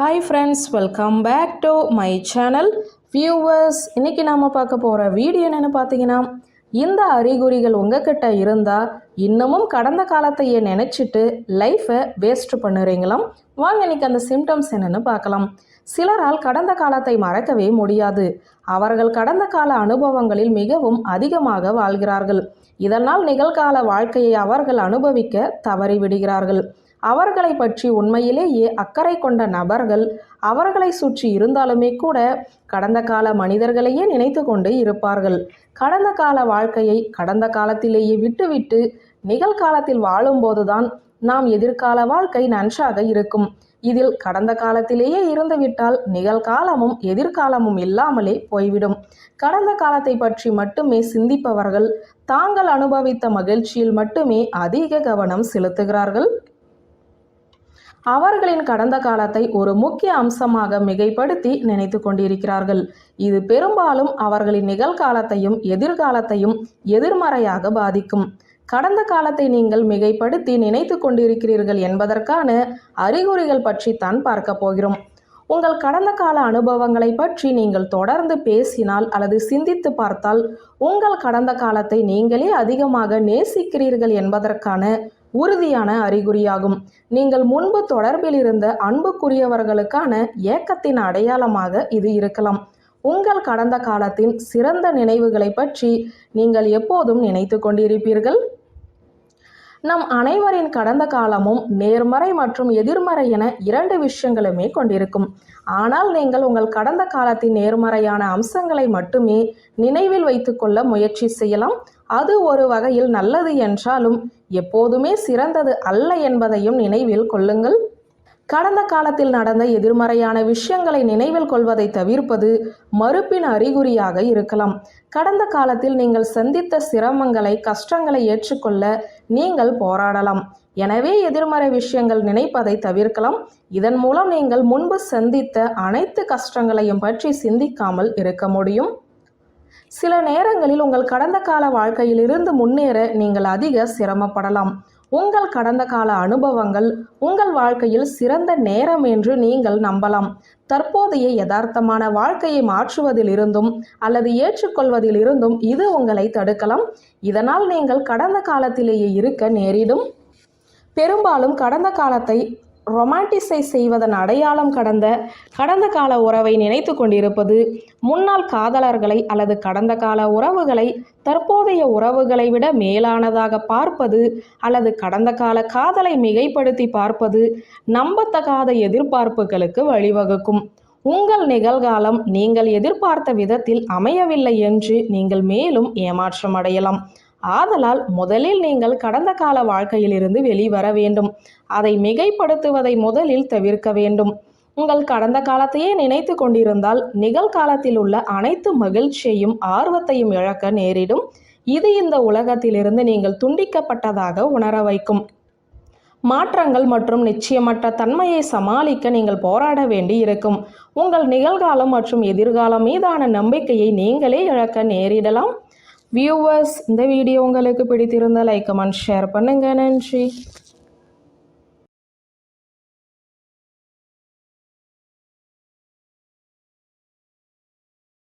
Hi friends welcome back to my channel viewers இன்றைக்கி நாம் பார்க்க போகிற வீடியோ என்னென்னு பார்த்தீங்கன்னா இந்த அறிகுறிகள் உங்ககிட்ட இருந்தால் இன்னமும் கடந்த காலத்தையே நினச்சிட்டு லைஃப்பை வேஸ்ட் பண்ணுறீங்களாம். வாங்க இன்னைக்கு அந்த சிம்டம்ஸ் என்னென்னு பார்க்கலாம். சிலரால் கடந்த காலத்தை மறக்கவே முடியாது. அவர்கள் கடந்த கால அனுபவங்களில் மிகவும் அதிகமாக வாழ்கிறார்கள். இதனால் நிகழ்கால வாழ்க்கையை அவர்கள் அனுபவிக்க தவறிவிடுகிறார்கள். அவர்களை பற்றி உண்மையிலேயே அக்கறை கொண்ட நபர்கள் அவர்களை சுற்றி இருந்தாலுமே கூட கடந்த கால மனிதர்களையே நினைத்து கொண்டு இருப்பார்கள். கடந்த கால வாழ்க்கையை கடந்த காலத்திலேயே விட்டுவிட்டு நிகழ்காலத்தில் வாழும்போதுதான் நாம் எதிர்கால வாழ்க்கை நன்றாக இருக்கும். இதில் கடந்த காலத்திலேயே இருந்துவிட்டால் நிகழ்காலமும் எதிர்காலமும் இல்லாமலே போய்விடும். கடந்த காலத்தை பற்றி மட்டுமே சிந்திப்பவர்கள் தாங்கள் அனுபவித்த மகிழ்ச்சியில் மட்டுமே அதிக கவனம் செலுத்துகிறார்கள். அவர்களின் கடந்த காலத்தை ஒரு முக்கிய அம்சமாக மிகைப்படுத்தி நினைத்து கொண்டிருக்கிறார்கள். இது பெரும்பாலும் அவர்களின் நிகழ்காலத்தையும் எதிர்காலத்தையும் எதிர்மறையாக பாதிக்கும். கடந்த காலத்தை நீங்கள் மிகைப்படுத்தி நினைத்து கொண்டிருக்கிறீர்கள் என்பதற்கான அறிகுறிகள் பற்றி தான் பார்க்க போகிறோம். உங்கள் கடந்த கால அனுபவங்களை பற்றி நீங்கள் தொடர்ந்து பேசினால் அல்லது சிந்தித்து பார்த்தால் உங்கள் கடந்த காலத்தை நீங்களே அதிகமாக நேசிக்கிறீர்கள் என்பதற்கான உறுதியான அறிகுறியாகும். நீங்கள் முன்பு தொடர்பில் இருந்த அன்புக்குரியவர்களுக்கான ஏக்கத்தின் அடையாளமாக இது இருக்கலாம். உங்கள் கடந்த காலத்தின் சிறந்த நினைவுகளை பற்றி நீங்கள் எப்போதும் நினைத்து கொண்டிருப்பீர்கள். நம் அனைவரின் கடந்த காலமும் நேர்மறை மற்றும் எதிர்மறை என இரண்டு விஷயங்களுமே கொண்டிருக்கும். ஆனால் நீங்கள் உங்கள் கடந்த காலத்தின் நேர்மறையான அம்சங்களை மட்டுமே நினைவில் வைத்துக்கொள்ள முயற்சி செய்யலாம். அது ஒரு வகையில் நல்லது என்றாலும் எப்போதுமே சிறந்தது அல்ல என்பதையும் நினைவில் கொள்ளுங்கள். கடந்த காலத்தில் நடந்த எதிர்மறையான விஷயங்களை நினைவில் கொள்வதை தவிர்ப்பது மறுப்பின் அறிகுறியாக இருக்கலாம். கடந்த காலத்தில் நீங்கள் சந்தித்த சிரமங்களை கஷ்டங்களை ஏற்றுக்கொள்ள நீங்கள் போராடலாம். எனவே எதிர்மறை விஷயங்கள் நினைப்பதை தவிர்க்கலாம். இதன் மூலம் நீங்கள் முன்பு சந்தித்த அனைத்து கஷ்டங்களையும் பற்றி சிந்திக்காமல் இருக்க முடியும். சில நேரங்களில் உங்கள் கடந்த கால வாழ்க்கையிலிருந்து முன்னேற நீங்கள் அதிக சிரமப்படலாம். உங்கள் கடந்த கால அனுபவங்கள் உங்கள் வாழ்க்கையில் சிறந்த நேரம் என்று நீங்கள் நம்பலாம். தற்போதைய யதார்த்தமான வாழ்க்கையை மாற்றுவதிலிருந்தும் அல்லது ஏற்றுக்கொள்வதிலிருந்தும் இது உங்களை தடுக்கலாம். இதனால் நீங்கள் கடந்த காலத்திலேயே இருக்க நேரிடும். பெரும்பாலும் கடந்த காலத்தை ரொமான்டிசைஸ் செய்வதன் அடையாளம் கடந்த கடந்த கால உறவை நினைத்து கொண்டிருப்பது முன்னாள் காதலர்களை அல்லது கடந்த கால உறவுகளை தற்போதைய உறவுகளை விட மேலானதாக பார்ப்பது அல்லது கடந்த கால காதலை மிகைப்படுத்தி பார்ப்பது நம்பத்தகாத எதிர்பார்ப்புகளுக்கு வழிவகுக்கும். உங்கள் நிகழ்காலம் நீங்கள் எதிர்பார்த்த விதத்தில் அமையவில்லை என்று நீங்கள் மேலும் ஏமாற்றம் அடையலாம். ஆதலால் முதலில் நீங்கள் கடந்த கால வாழ்க்கையிலிருந்து வெளிவர வேண்டும். அதை மிகைப்படுத்துவதை முதலில் தவிர்க்க வேண்டும். உங்கள் கடந்த காலத்தையே நினைத்து கொண்டிருந்தால் நிகழ்காலத்தில் உள்ள அனைத்து மகிழ்ச்சியையும் ஆர்வத்தையும் இழக்க நேரிடும். இது இந்த உலகத்திலிருந்து நீங்கள் துண்டிக்கப்பட்டதாக உணர வைக்கும். மாற்றங்கள் மற்றும் நிச்சயமற்ற தன்மையை சமாளிக்க நீங்கள் போராட வேண்டி இருக்கும். உங்கள் நிகழ்காலம் மற்றும் எதிர்காலம் மீதான நம்பிக்கையை நீங்களே இழக்க நேரிடலாம். வியூவர்ஸ் இந்த வீடியோ உங்களுக்கு பிடித்திருந்தால் லைக் கமெண்ட் ஷேர் பண்ணுங்கள் நன்றி.